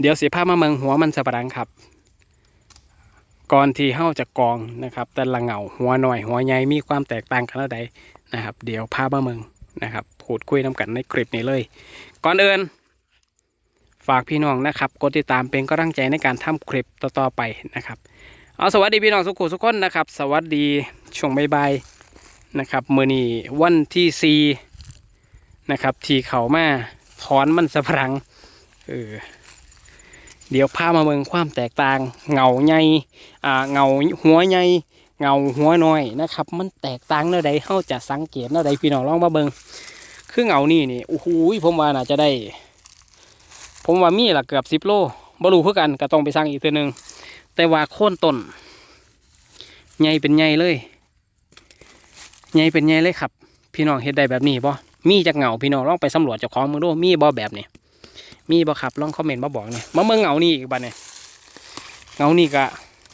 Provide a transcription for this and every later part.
เดี๋ยวสิพามาเมืองหัวมันสับปรังครับก่อนที่เฮาจะกองนะครับ แต่ละเหงาหัวหน่อยหัวใหญ่มีความแตกต่างกันแล้วใดนะครับ เดี๋ยวพามาเมืองนะครับพูดคุยน้กันในคลิปนี้เลย ก่อนอื่นฝากพี่น้องนะครับกดติดตามเป็นกำลังใจในการทำคลิปต่อๆไปนะครับเอาสวัสดีพี่น้องสุขุสุขคนนะครับ สวัสดีช่วงบ่ายๆนะครับมือนี้วันที่สี่นะครับ ที่เขามาถอนมันสะพรังเออ เดี๋ยวพามาเมืองความแตกต่างเงาใหญ่อ่าเงาหัวใหญ่เงาหัวน้อยนะครับ มันแตกต่างเน่าใดเฮาจะสังเกตเน่าใดพี่น้องลองมาเบิงคือเงานี่นี่โอ้โหผมว่าน่าจะได้ ผมว่ามีละเกือบสิบโลบรูเพื่อกันก็ต้องไปสั่งอีกเทีนึงแต่ว่าโค่นต้นใหญ่เป็นใหญ่เลยใหญ่เป็นใหญ่เลยครับ พี่น้องเฮ็ดได้แบบนี้บ่มีจากเงาพี่น้องลองไปสำรวจเจ้าของมือดูมีบ่แบบนี้ มีบ่ครับลองคอมเมนต์มาบอกเนี่ยมาเมืองเหงานี่อีกบัดเนี่ยเหงานี่ก็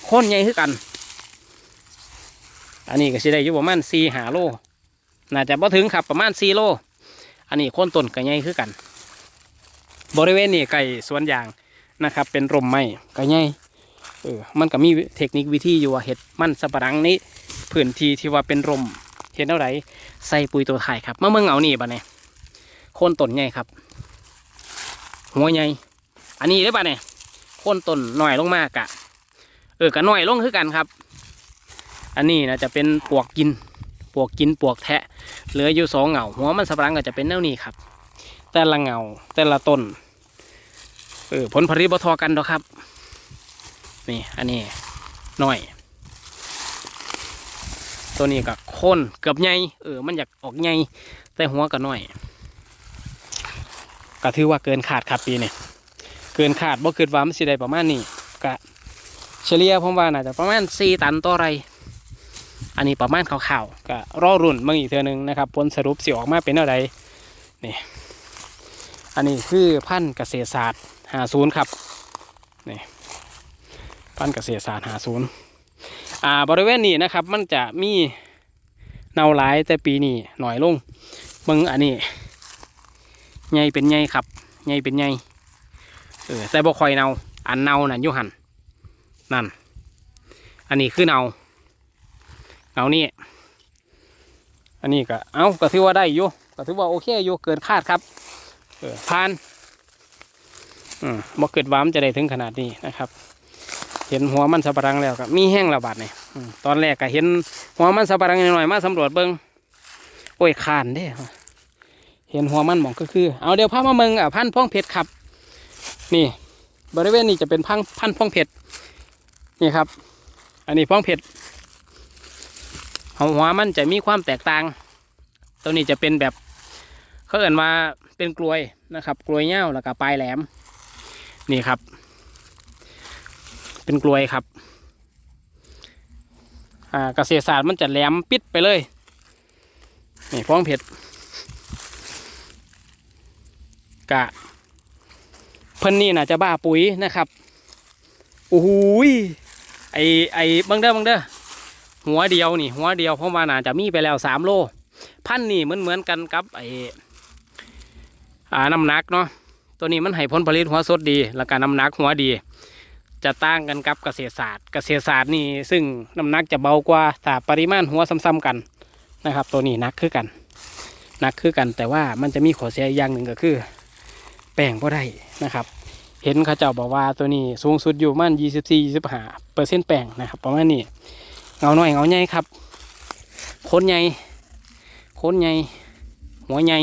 โค่นใหญ่คือกัน อันนี้ก็สิได้อยู่ประมาณสี่หาโลน่าจะบ่ถึงครับประมาณสี่โล อันนี้โค่นต้นก็ใหญ่คือกัน บริเวณนี้ไก่สวนยางนะครับ เป็นร่มไม้ก็ใหญ่เออมันก็มีเทคนิควิธีอยู่ว่าเห็ดมันสับปรังนี้พื้นที่ที่ว่าเป็นร่มเห็ดเท่าไรใส่ปุ๋ยตัวไทยครับมาเมืองเอานี่บ้าเนี่ยโคนต้นใหญ่ครับ หัวใหญ่อันนี้ได้ป่ะเนี่ยโคนต้นหน่อยลงมากะ เออก็หน่อยลงคือกันครับ อันนี้นะจะเป็นปวกกิน ปวกกินปวกแทะ เหลืออยู่สองเหงาหัวมันสับปรังก็จะเป็นแนวนี้ครับ แต่ละเหงาแต่ละต้น เออผลผลิตบ่ทอกันดอกครับ นี่อันนี้หน่อย ตัวนี้ก็โค่นเกือบใหญ่ เออมันอยากออกใหญ่แต่หัวก็น้อย ก็ถือว่าเกินขาดครับปีนี้เกินขาดบ่เกิดว่ามันสิได้ประมาณนี้ก็เฉลี่ยผมว่าน่าจะประมาณสี่ตันต่อไร อันนี้ประมาณข่าวๆก็รอรุ่นเมื่ออีกเทือหนึงนะครับผลสรุปสิออกมาเป็นอะไรนี่อันนี้คือพันธุ์เกษตรศาสตร์หาศูนย์ครับนี่พันธุ์เกษตรศาสตร์หาศูนย์อ่าบริเวณนี้นะครับมันจะมีเนาหลายแต่ปีนี้หน่อยลงมึงอันนี้ ใหญ่เป็นใหญ่ครับใหญ่เป็นใหญ่เออแต่บ่คอยเนาอันเนานั่นยุหันนั่น อันนี้คือเนาเนานี่อันนี้ก็เอ้าก็ถือว่าได้อยู่ก็ถือว่าโอเคอยู่เกินคาดครับเออผ่านอืมบ่เกิดวามจะได้ถึงขนาดนี้นะครับ เห็นหัวมันสับปะรังแล้วก็มีแห้งระบาดเนี่ยตอนแรกก็เห็นหัวมันสับปะรังหน่อยๆมาสำรวจเบิงโอ้ยขานเด้ เห็นหัวมันหมองก็คือ เอาเดี๋ยวพามาเมืองอะพันธุ์พ่องเพชรครับ นี่ บริเวณนี้จะเป็นพังพันธุ์พ่องเพชรนี่ครับ อันนี้พ่องเพชรหัวมันจะมีความแตกต่าง ตัวนี้จะเป็นแบบเขาเอ่นว่าเป็นกลวยนะครับ กลวยเง่าแล้วก็ปลายแหลม นี่ครับ เป็นกลวยครับอ่าเกษตรศาสตร์มันจะแหลมปิดไปเลยนี่ฟ้องเผ็ด กะ เพิ่นนี่น่ะจะบ้าปุ๋ยนะครับโอ้โหยไอไอบังเด้อบังเด้อหัวเดียวนี่ หัวเดียวเพราะว่าน่าจะมีไปแล้วสามโล พันนี่เหมือนเหมือนกันกับไออ่าน้ำหนักเนาะตัวนี้มันให้ผลผลิตหัวสดดี แล้วก็น้ำหนักหัวดี จะต่างกันกับเกษตรศาสตร์ เกษตรศาสตร์นี่ซึ่งน้ำหนักจะเบากว่าแต่ปริมาณหัวซ้ำๆกันนะครับ ตัวนี้นักคือกันนักคือกันแต่ว่ามันจะมีข้อเสียอย่างหนึ่งก็คือ แป้งพอได้นะครับ เห็นเขาเจ้าบอกว่าตัวนี้สูงสุดอยู่ประมัน24 25เปอร์เซ็นต์แป้งนะครับประมาณนี้เงาหน่อยเงาใหญ่ครับโคนใหญ่โคนใหญ่หัวใหญ่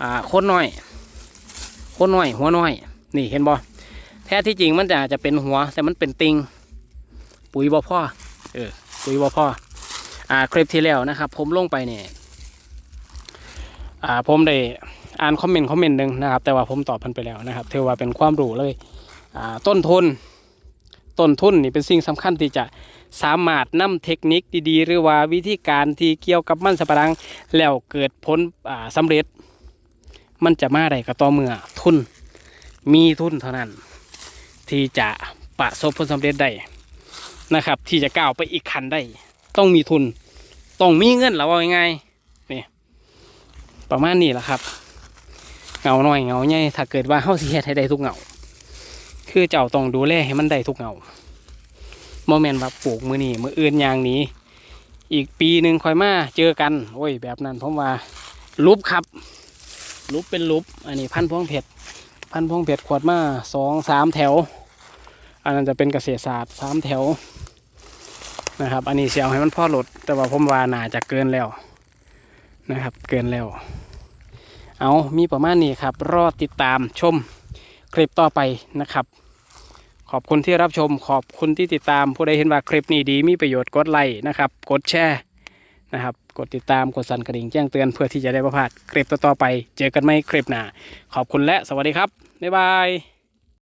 อ่าโคนน้อยโคนน้อยหัวน้อย นี่เห็นบ่แท้ที่จริงมันจะจะเป็นหัว แต่มันเป็นติงปุ๋ยบ่พ่อเออปุ๋ยบ่พ่ออ่าคลิปที่แล้วนะครับ ผมลงไปเนี่ยอ่าผมได้ อ่านคอมเมนต์คอมเมนต์หนึ่งนะครับ แต่ว่าผมตอบมันไปแล้วนะครับถือว่าเป็นความรู้เลยอ่าต้นทุนต้นทุนนี่เป็นสิ่งสำคัญที่จะสามารถนำเทคนิคดีๆ หรือว่าวิธีการที่เกี่ยวกับมันสับปะรังแล้วเกิดผลอ่าสำเร็จ มันจะมาได้ก็ต่อเมื่อทุนมีทุนเท่านั้น ที่จะประสบผลสำเร็จได้นะครับ ที่จะก้าวไปอีกขั้นได้ ต้องมีทุน ต้องมีเงินเราเอาง่ายๆนี่ประมาณนี้แหละครับ เงาหน่อยเงาใหญ่ถ้าเกิดว่าเฮาสิเฮ็ดให้ได้ทุกเงาคือเจ้าต้องดูแลให้มันได้ทุกเงาโมเมนต์ว่าปลูกมือนี่มืออื่นอย่างนี้ อีกปีหนึ่งค่อยมาเจอกัน โอ้ย แบบนั้นผมว่าลุบครับลุบเป็นลุบอันนี้พันพวงเพชรพันพวงเพชรขวดมาสองสามแถว อันนั้นจะเป็นเกษตรศาสตร์สามแถวนะครับ อันนี้เสียวให้มันพ่อหลด แต่ว่าผมว่าน่าจะเกินแล้วนะครับ เกินแล้ว เอามีประมาณนี้ครับ รอติดตามชมคลิปต่อไปนะครับ ขอบคุณที่รับชมขอบคุณที่ติดตามผู้ใดเห็นว่าคลิปนี้ดีมีประโยชน์กดไลค์นะครับ กดแชร์นะครับ กดติดตามกดสั่นกระดิ่งแจ้งเตือนเพื่อที่จะได้ไม่พลาดคลิปต่อๆไป เจอกันไหมคลิปหน้าขอบคุณและสวัสดีครับบ๊ายบาย